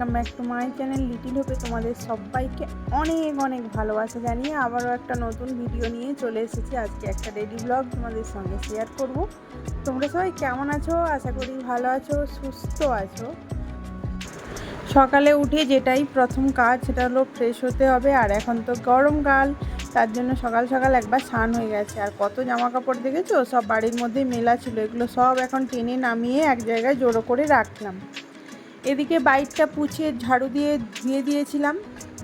Welcome back to my channel little হোপে। তোমাদের সবাইকে অনেক অনেক ভালোবাসা জানিয়ে আবারও একটা নতুন ভিডিও নিয়ে চলে এসেছি। আজকে একটা রেডি ব্লগ তোমাদের সঙ্গে শেয়ার করব। তোমরা সবাই কেমন আছো? আশা করি ভালো আছো, সুস্থ আছো। সকালে উঠে যেটাই প্রথম কাজ, সেটা হলো ফ্রেশ হতে হবে। আর এখন তো গরমকাল তার জন্য সকাল সকাল একবার স্নান হয়ে গেছে। আর কত জামা কাপড় দেখেছ? সব বাড়ির মধ্যেই মেলা ছিল। এগুলো সব এখন টেনে নামিয়ে এক জায়গায় জড়ো করে রাখলাম। এদিকে বাইকটা পুছে ঝাড়ু দিয়ে ধুয়ে দিয়েছিলাম।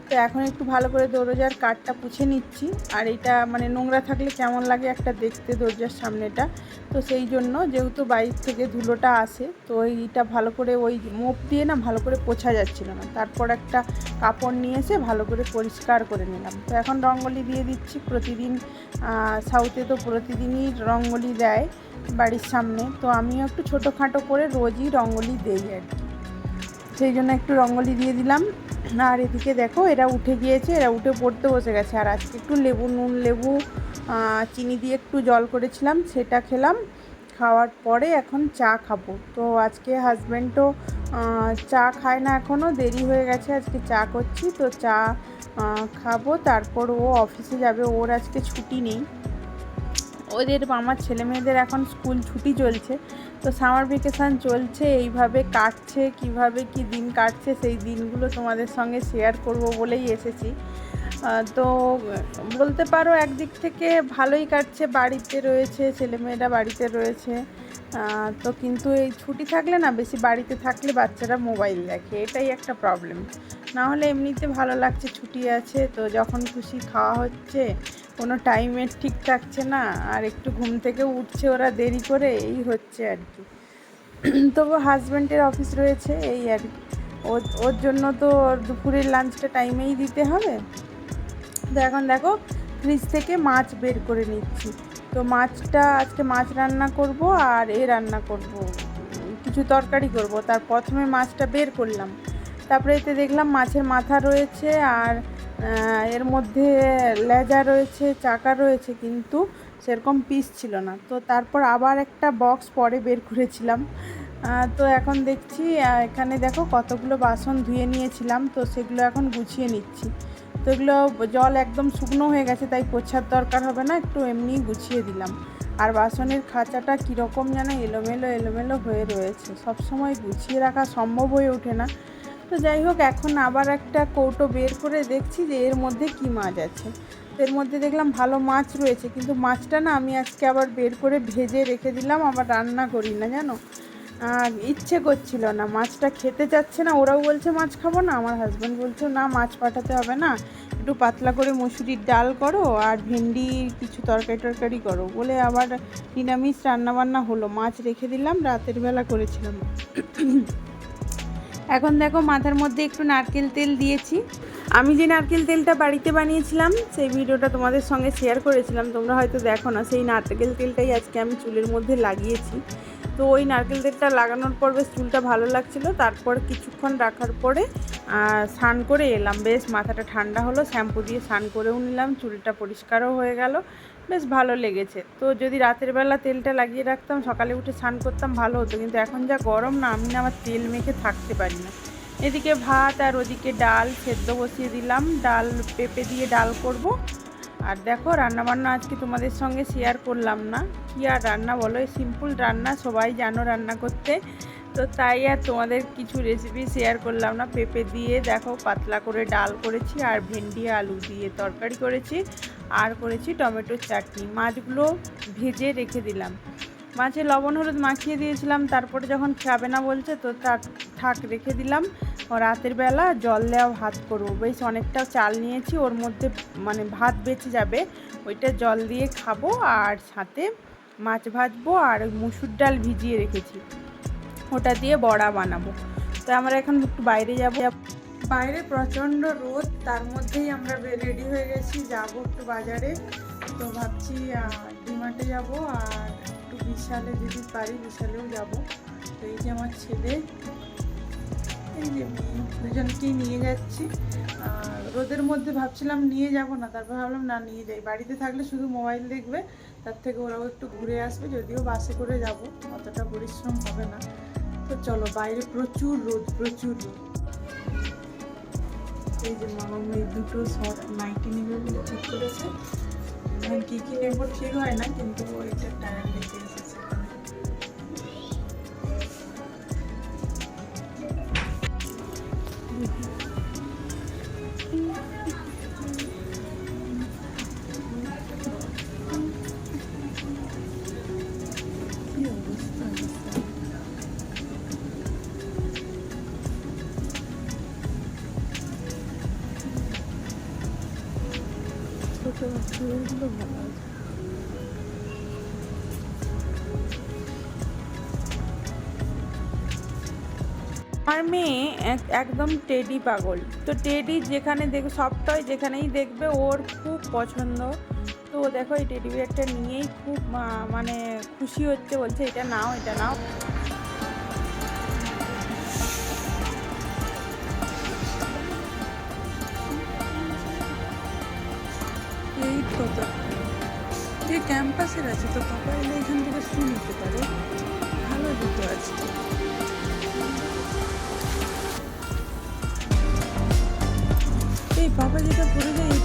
তো এখন একটু ভালো করে দরজার কাঠটা পুছে নিচ্ছি। আর এটা মানে নোংরা থাকলে কেমন লাগে একটা দেখতে দরজার সামনেটা। তো সেই জন্য যেহেতু বাইক থেকে ধুলোটা আসে, তো এইটা ভালো করে ওই মোপ দিয়ে না ভালো করে পোছা যাচ্ছিল না। তারপর একটা কাপড় নিয়ে এসে ভালো করে পরিষ্কার করে নিলাম। তো এখন রঙ্গলি দিয়ে দিচ্ছি প্রতিদিন সাউথে তো প্রতিদিনই রঙ্গলি দেয় বাড়ির সামনে। তো আমিও একটু ছোটোখাটো করে রোজই রঙ্গলি দেই আর কি। সেই জন্য একটু রঙ্গলি দিয়ে দিলাম। আর এদিকে দেখো, এরা উঠে গিয়েছে, এরা উঠে পড়তে বসে গেছে। আর আজকে একটু লেবু, নুন, লেবু চিনি দিয়ে একটু জল করেছিলাম, সেটা খেলাম। খাওয়ার পরে এখন চা খাব। তো আজকে হাজব্যান্ডও চা খায় না এখনও দেরি হয়ে গেছে, আজকে চা করছি। তো চা খাব, তারপর ও অফিসে যাবে, ওর আজকে ছুটি নেই। ওদের আমার ছেলে মেয়েদের এখন স্কুল ছুটি চলছে। তো সামার ভেকেশান চলছে, এইভাবে কাটছে, কীভাবে কি দিন কাটছে, সেই দিনগুলো তোমাদের সঙ্গে শেয়ার করব বলেই এসেছি। তো বলতে পারো একদিক থেকে ভালোই কাটছে, বাড়িতে রয়েছে, ছেলেমেয়েরা বাড়িতে রয়েছে। তো কিন্তু এই ছুটি থাকলে না, বেশি বাড়িতে থাকলে বাচ্চারা মোবাইল দেখে, এটাই একটা প্রবলেম না হলে এমনিতে ভালো লাগছে, ছুটি আছে, তো যখন খুশি খাওয়া হচ্ছে, কোনো টাইমের ঠিক থাকছে না, আর একটু ঘুম থেকে উঠছে ওরা দেরি করে, এই হচ্ছে আর কি। তবু হাজব্যান্ডের অফিস রয়েছে, এই আর কি। ওর জন্য তো দুপুরের লাঞ্চটা টাইমেই দিতে হবে। তো এখন দেখো ফ্রিজ থেকে মাছ বের করে নিচ্ছি। তো মাছটা আজকে মাছ রান্না করব আর এ রান্না করব। কিছু তরকারি করব, তার প্রথমে মাছটা বের করলাম। তারপরে এতে দেখলাম মাছের মাথা রয়েছে আর এর মধ্যে লেজা রয়েছে, চাকা রয়েছে, কিন্তু সেরকম পিস ছিল না। তো তারপর আবার একটা বক্স পরে বের করেছিলাম। তো এখন দেখছি এখানে দেখো কতগুলো বাসন ধুয়ে নিয়েছিলাম, তো সেগুলো এখন গুছিয়ে নিচ্ছি। তো এগুলো জল একদম শুকনো হয়ে গেছে, তাই পোছার দরকার হবে না, একটু এমনি গুছিয়ে দিলাম। আর বাসনের খাঁচাটা কীরকম যেন এলোমেলো এলোমেলো হয়ে রয়েছে। সব সময় গুছিয়ে রাখা সম্ভব হয়ে ওঠে না। তো যাই হোক, এখন আবার একটা কৌটো বের করে দেখছি যে এর মধ্যে কি মাছ আছে। এর মধ্যে দেখলাম ভালো মাছ রয়েছে, কিন্তু মাছটা না আমি আজকে আবার বের করে ভেজে রেখে দিলাম, আবার রান্না করি না, জানো? ইচ্ছে করছিল না, মাছটা খেতে চাচ্ছে না, ওরাও বলছে মাছ খাব না, আমার হাজব্যান্ড বলছে না, মাছ পাঠাতে হবে না, একটু পাতলা করে মসুরির ডাল করো আর ভেন্ডি কিছু তরকারি টরকারি করো, বলে আবার নিরামিষ রান্নাবান্না হলো, মাছ রেখে দিলাম, রাতের বেলা করেছিলাম। এখন দেখো মাথার মধ্যে একটু নারকেল তেল দিয়েছি। আমি যে নারকেল তেলটা বাড়িতে বানিয়েছিলাম, সেই ভিডিওটা তোমাদের সঙ্গে শেয়ার করেছিলাম। তোমরা হয়তো দেখো না, সেই নারকেল তেলটাই আজকে আমি চুলের মধ্যে লাগিয়েছি। তো ওই নারকেল তেলটা লাগানোর পর বেশ চুলটা ভালো লাগছিল। তারপর কিছুক্ষণ রাখার পরে স্নান করে এলাম। বেশ মাথাটা ঠান্ডা হলো, শ্যাম্পু দিয়ে স্নান করেও নিলাম, চুলটা পরিষ্কারও হয়ে গেল। বেশ ভালো লেগেছে। তো যদি রাতের বেলা তেলটা লাগিয়ে রাখতাম, সকালে উঠে স্নান করতাম, ভালো হতো। কিন্তু এখন যা গরম না, আমি না আমার তেল মেখে থাকতে পারি না। এদিকে ভাত আর ওদিকে ডাল সেদ্ধ বসিয়ে দিলাম। ডাল পেঁপে দিয়ে ডাল করব। আর দেখো, রান্নাবান্না আজকে তোমাদের সঙ্গে শেয়ার করলাম না। কি আর রান্না বলো? সিম্পল রান্না, সবাই জানো রান্না করতে। তো তাই আর তোমাদের কিছু রেসিপি শেয়ার করলাম না। পেঁপে দিয়ে দেখো পাতলা করে ডাল করেছি আর ভেন্ডি, আলু দিয়ে তরকারি করেছি। আর করেছি টমেটোর চাটনি। মাছগুলো ভেজে রেখে দিলাম। মাছে লবণ, হলুদ মাখিয়ে দিয়েছিলাম। তারপরে যখন খাবে না বলছে তো তার থাক রেখে দিলাম। রাতের বেলা জল দেওয়া ভাত করব। বেশ অনেকটা চাল নিয়েছি। ওর মধ্যে মানে ভাত বেঁচে যাবে। ওইটা জল দিয়ে খাব। আর সাথে মাছ ভাজবো। আর মুসুর ডাল ভিজিয়ে রেখেছি। ওটা দিয়ে বড়া বানাবো। তো আমরা এখন একটু বাইরে যাব। বাইরে প্রচণ্ড রোদ, তার মধ্যেই আমরা রেডি হয়ে গেছি, যাব একটু বাজারে। তো ভাবছি ডিমার্টে যাব আর একটু বিশালে যদি পারি, বিশালেও যাব। তো এই যে আমার ছেলে, এই যে দুজনকেই নিয়ে যাচ্ছি। রোদের মধ্যে ভাবছিলাম নিয়ে যাব না, তারপর ভাবলাম না, নিয়ে যাই। বাড়িতে থাকলে শুধু মোবাইল দেখবে, তার থেকে ওরাও একটু ঘুরে আসবে, যদিও বাসে করে যাব, অতটা পরিশ্রম হবে না। তো চলো, বাইরে প্রচুর রোদ প্রচুর রোদ। এই যে মামা এই দুটো শর্ট নাইটি নেবে বলে ঠিক করেছে। এখন কী কী নেব ঠিক হয় না, কিন্তু ওইটা টায়ার লেগে একদম টেডি পাগল। তো টেডি যেখানে দেখ সবটাই যেখানেই দেখবে, ওর খুব পছন্দ। তো দেখো এই টেডি বিয়ারটা নিয়েই খুব মানে খুশি হচ্ছে, বলছে, এটা নাও এটা নাও। এই ক্যাম্পাসের আছে, তো পাপা এখান থেকে শুনতে নিতে পারে। ভালো জুতো আছে। বাবা যেটা পরে যায়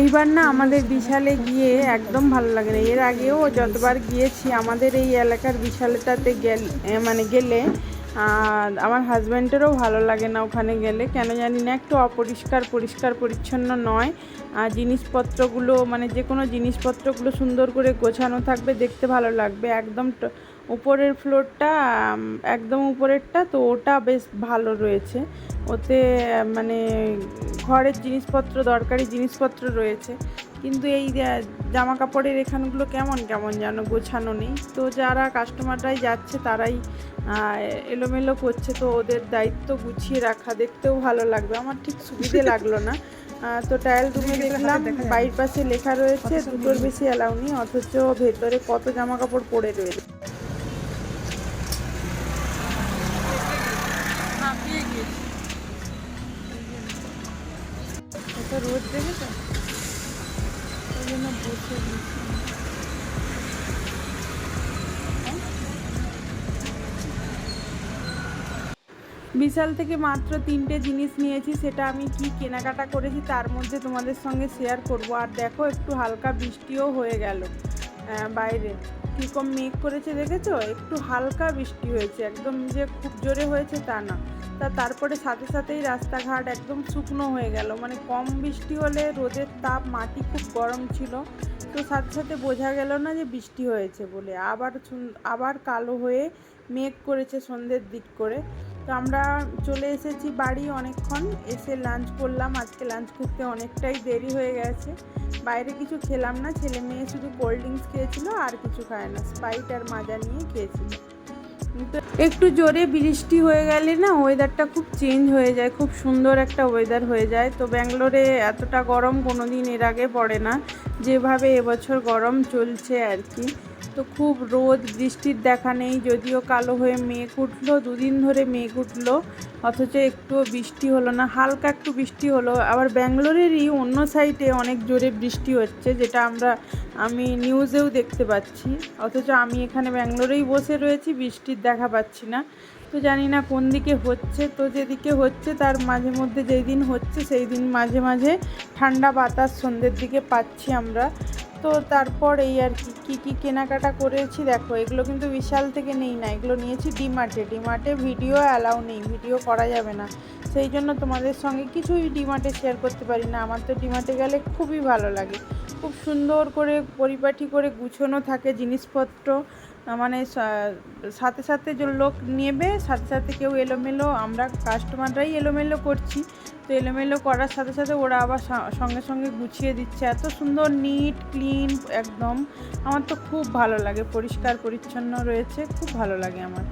এইবার না আমাদের বিশালে গিয়ে একদম ভালো লাগে না। এর আগেও যতবার গিয়েছি, আমাদের এই এলাকার বিশালেটাতে গেল মানে গেলে আমার হাজব্যান্ডেরও ভালো লাগে না ওখানে গেলে। কেন জানি না, একটু অপরিষ্কার, পরিষ্কার, পরিচ্ছন্ন নয়। আর জিনিসপত্রগুলো মানে যে কোনো জিনিসপত্রগুলো সুন্দর করে গোছানো থাকবে, দেখতে ভালো লাগবে। একদম উপরের ফ্লোরটা একদম উপরেরটা তো ওটা বেশ ভালো রয়েছে। ওতে মানে ঘরের জিনিসপত্র দরকারি জিনিসপত্র রয়েছে। কিন্তু এই জামা কাপড়ের এখানগুলো কেমন কেমন যেন গোছানো নেই। তো যারা কাস্টমাররাই যাচ্ছে তারাই এলোমেলো করছে। তো ওদের দায়িত্ব গুছিয়ে রাখা দেখতেও ভালো লাগবে। আমার ঠিক সুবিধে লাগল না। তো টায়াল রুমে দেখলাম বাইর পাশে লেখা রয়েছে দুটোর বেশি অ্যালাউ নেই অথচ ভেতরে কত জামা কাপড় পরে রয়েছে। বিশাল থেকে মাত্র তিনটে জিনিস নিয়েছি, সেটা আমি কি কেনাকাটা করেছি তার মধ্যে তোমাদের সঙ্গে শেয়ার করব। আর দেখো, একটু হালকা বৃষ্টিও হয়ে গেল বাইরে। কীরকম মেঘ করেছে দেখেছ? একটু হালকা বৃষ্টি হয়েছে, একদম যে খুব জোরে হয়েছে তা না। তা তারপরে সাথে সাথেই রাস্তাঘাট একদম শুকনো হয়ে গেল। মানে কম বৃষ্টি হলে রোদের তাপ, মাটি খুব গরম ছিল। তো সাথে সাথে বোঝা গেল না যে বৃষ্টি হয়েছে বলে। আবার আবার কালো হয়ে মেঘ করেছে সন্ধ্যের দিক করে। তো আমরা চলে এসেছি বাড়ি অনেকক্ষণ, এসে লাঞ্চ করলাম। আজকে লাঞ্চ করতে অনেকটাই দেরি হয়ে গেছে। বাইরে কিছু খেলাম না, ছেলে মেয়ে শুধু কোল্ড ড্রিঙ্কস খেয়েছিল, আর কিছু খায় না। স্প্রাইট আর মাজা নিয়ে খেয়েছিল। তো একটু জোরে বৃষ্টি হয়ে গেলে না ওয়েদারটা খুব চেঞ্জ হয়ে যায়, খুব সুন্দর একটা ওয়েদার হয়ে যায়। তো ব্যাঙ্গালোরে এতটা গরম কোনো দিন এর আগে পড়ে না। যেভাবে এবছর গরম চলছে আর কি। তো খুব রোদ, বৃষ্টির দেখা নেই, যদিও কালো হয়ে মেঘ উঠল, দুদিন ধরে মেঘ উঠল, অথচ একটুও বৃষ্টি হলো না, হালকা একটু বৃষ্টি হলো, আবার ব্যাঙ্গালোরেরই অন্য সাইডে অনেক জোরে বৃষ্টি হচ্ছে, যেটা আমরা, আমি নিউজেও দেখতে পাচ্ছি, অথচ আমি এখানে ব্যাঙ্গালোরেই বসে রয়েছি, বৃষ্টির দেখা পাচ্ছি না, তো জানি না কোন দিকে হচ্ছে, তো যেদিকে হচ্ছে তার মাঝে মধ্যে যেই দিন হচ্ছে, সেই দিন মাঝে মাঝে ঠান্ডা বাতাস সন্ধ্যের দিকে পাচ্ছি আমরা তো তারপর এই আর কি, কী কী কেনাকাটা করেছি দেখো, এগুলো কিন্তু বিশাল থেকে নেই না, এগুলো নিয়েছি ডিমার্টে ডিমার্টে ভিডিও অ্যালাউ নেই ভিডিও করা যাবে না। সেই জন্য তোমাদের সঙ্গে কিছুই ডিমার্টে শেয়ার করতে পারি না। আমার তো ডিমার্টে গেলে খুবই ভালো লাগে। খুব সুন্দর করে পরিপাটি করে গুছোনো থাকে জিনিসপত্র। মানে সাথে সাথে যে লোক নেবে, সাথে সাথে কেউ এলোমেলো, আমরা কাস্টমাররাই এলোমেলো করছি। তো এলোমেলো করার সাথে সাথে ওরা আবার সঙ্গে সঙ্গে গুছিয়ে দিচ্ছে। এত সুন্দর নিট ক্লিন একদম। আমার তো খুব ভালো লাগে, পরিষ্কার, পরিচ্ছন্ন রয়েছে, খুব ভালো লাগে আমার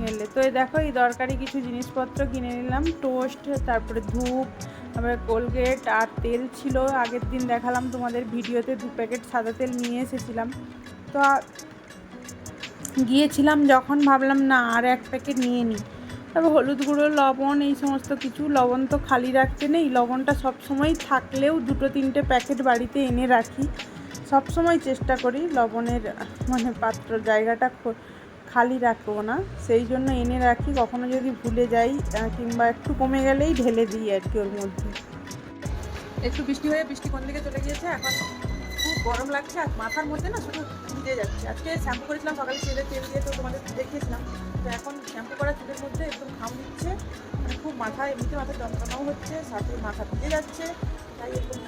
গেলে। তো এই দেখো, এই দরকারি কিছু জিনিসপত্র কিনে নিলাম টোস্ট তারপরে ধূপ, তারপরে কোলগেট আর তেল ছিল। আগের দিন দেখালাম তোমাদের ভিডিওতে, দু প্যাকেট সাদা তেল নিয়ে এসেছিলাম। তো গিয়েছিলাম যখন ভাবলাম, না, আর এক প্যাকেট নিয়ে নিই তারপর হলুদ গুঁড়ো, লবণ, এই সমস্ত কিছু, লবণ তো খালি রাখতে নেই। লবণটা সব সময় থাকলেও দুটো, তিনটে প্যাকেট বাড়িতে এনে রাখি। সব সময় চেষ্টা করি লবণের মানে পাত্র, জায়গাটা খালি রাখব না। সেই জন্য এনে রাখি। কখনো যদি ভুলে যাই কিংবা একটু কমে গেলেই ঢেলে দিই আর কি ওর মধ্যে। একটু বৃষ্টি হয়ে বৃষ্টি কোন দিকে চলে গিয়েছে? এখন খুব গরম লাগছে, আর মাথার মধ্যে না শুধু ভিজে যাচ্ছে। আজকে শ্যাম্পু করেছিলাম, সকালে তেলে তেল দিয়ে তো তোমাদের দেখিয়েছিলাম। তো এখন শ্যাম্পু করা চুলের মধ্যে একদম ঘাম দিচ্ছে। মানে খুব মাথায় এমনিতে মাথায় যন্ত্রণাও হচ্ছে, সাথে মাথা ভিজে যাচ্ছে। তাই একদম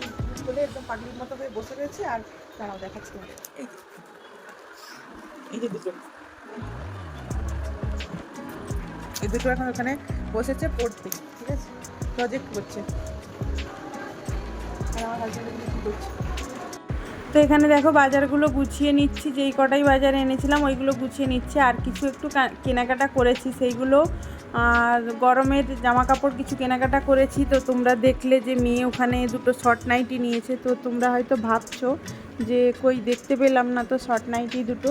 খুলে একদম পাগলির মতো হয়ে বসে রয়েছে। আর দাঁড়াও, দেখাচ্ছি তোমাদের। এই এই যে দুটো। এই দুটো এখন ওখানে বসেছে পড়তে, ঠিক আছে? প্রজেক্ট করছে। আর আমার হাজব্যান্ড কি করছে? তো এখানে দেখো বাজারগুলো গুছিয়ে নিচ্ছি, যেই কটাই বাজার এনেছিলাম ওইগুলো গুছিয়ে নিচ্ছি। আর কিছু একটু কেনাকাটা করেছি সেইগুলো। আর গরমের জামা কাপড় কিছু কেনাকাটা করেছি, তো তোমরা দেখলে যে মেয়ে ওখানে দুটো শর্ট নাইটি নিয়েছে, তো তোমরা হয়তো ভাবছ যে কই দেখতে পেলাম না তো শর্ট নাইটি দুটো।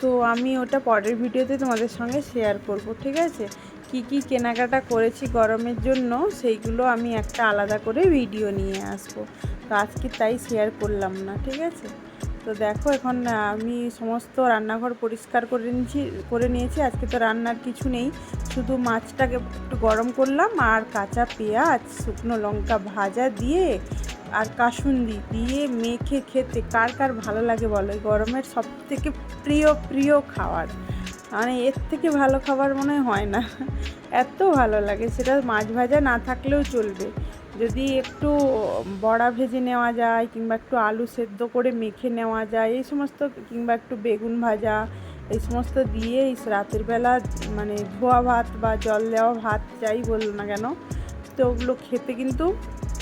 তো আমি ওটা পরের ভিডিওতে তোমাদের সঙ্গে শেয়ার করব, ঠিক আছে? কি কি কেনাকাটা করেছি গরমের জন্য, সেইগুলো আমি একটা আলাদা করে ভিডিও নিয়ে আসব। তো আজকে তাই শেয়ার করলাম না, ঠিক আছে? তো দেখো এখন আমি সমস্ত রান্নাঘর পরিষ্কার করে নিয়েছি করে নিয়েছি। আজকে তো রান্নার কিছু নেই, শুধু মাছটাকে একটু গরম করলাম আর কাঁচা পেঁয়াজ, শুকনো লঙ্কা ভাজা দিয়ে আর কাসুন্দি দিয়ে মেখে খেতে। কার কার ভালো লাগে বলো? গরমের সব থেকে প্রিয় প্রিয় খাবার। মানে এর থেকে ভালো খাবার মনে হয় না। এত ভালো লাগে, সেটা মাছ ভাজা না থাকলেও চলবে। যদি একটু বড়া ভেজে নেওয়া যায়, কিংবা একটু আলু সেদ্ধ করে মেখে নেওয়া যায়, এই সমস্ত, কিংবা একটু বেগুন ভাজা, এই সমস্ত দিয়ে এই রাতের বেলা মানে ধোয়া ভাত বা জল দেওয়া ভাত, যাই বলল না কেন, তো ওগুলো খেতে কিন্তু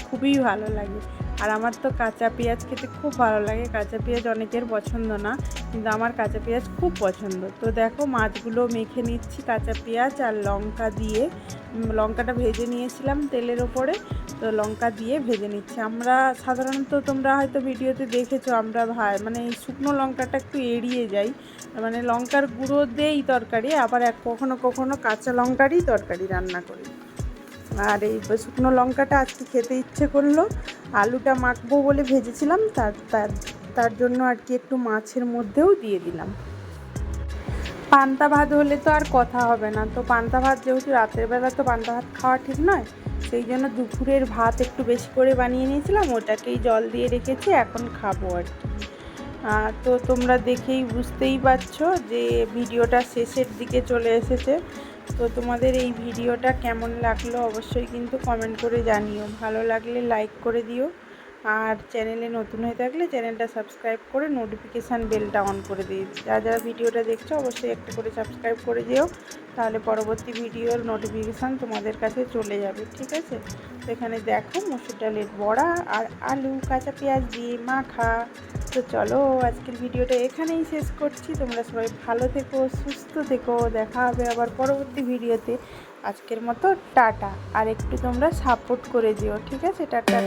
খুবই ভালো লাগে। আর আমার তো কাঁচা পেঁয়াজ খেতে খুব ভালো লাগে। কাঁচা পেঁয়াজ অনেকের পছন্দ না, কিন্তু আমার কাঁচা পেঁয়াজ খুব পছন্দ। তো দেখো মাছগুলো মেখে নিচ্ছি কাঁচা পেঁয়াজ আর লঙ্কা দিয়ে। লঙ্কাটা ভেজে নিয়েছিলাম তেলের ওপরে, তো লঙ্কা দিয়ে ভেজে নিচ্ছি। আমরা সাধারণত তোমরা হয়তো ভিডিওতে দেখেছ, আমরা ভাই মানে এই শুকনো লঙ্কাটা একটু এড়িয়ে যাই। মানে লঙ্কার গুঁড়ো দেই তরকারি, আবার এক কখনো কখনো কাঁচা লঙ্কারই তরকারি রান্না করি। আর এই শুকনো লঙ্কাটা আজকে খেতে ইচ্ছে করল আলুটা মাখবো বলে ভেজেছিলাম, তার তার জন্য আর কি একটু মাছের মধ্যেও দিয়ে দিলাম। পান্তা ভাত হলে তো আর কথা হবে না। তো পান্তা ভাত যেহেতু রাতের বেলা তো পান্তা ভাত খাওয়া ঠিক নয়, সেই জন্য দুপুরের ভাত একটু বেশি করে বানিয়ে নিয়েছিলাম, ওটাকেই জল দিয়ে রেখেছি, এখন খাব আর কি। তো তোমরা দেখেই বুঝতেই পারছ যে ভিডিওটা শেষের দিকে চলে এসেছে। তো তোমাদের এই ভিডিওটা কেমন লাগল অবশ্যই কিন্তু কমেন্ট করে জানিও। ভালো লাগলে লাইক করে দিও। আর চ্যানেলে নতুন হয়ে থাকলে চ্যানেলটা সাবস্ক্রাইব করে নোটিফিকেশান বেলটা অন করে দিই যারা যারা ভিডিওটা দেখছ অবশ্যই একটা করে সাবস্ক্রাইব করে দিও। তাহলে পরবর্তী ভিডিওর নোটিফিকেশান তোমাদের কাছে চলে যাবে, ঠিক আছে? তো এখানে দেখো, মসুর ডালের বড়া আর আলু, কাঁচা পেঁয়াজ দিয়ে মাখা। তো চলো, আজকের ভিডিওটা এখানেই শেষ করছি। তোমরা সবাই ভালো থেকো, সুস্থ থেকো। দেখা হবে আবার পরবর্তী ভিডিওতে। আজকের মতো টাটা। আর একটু তোমরা সাপোর্ট করে দিও ঠিক আছে? টাটা।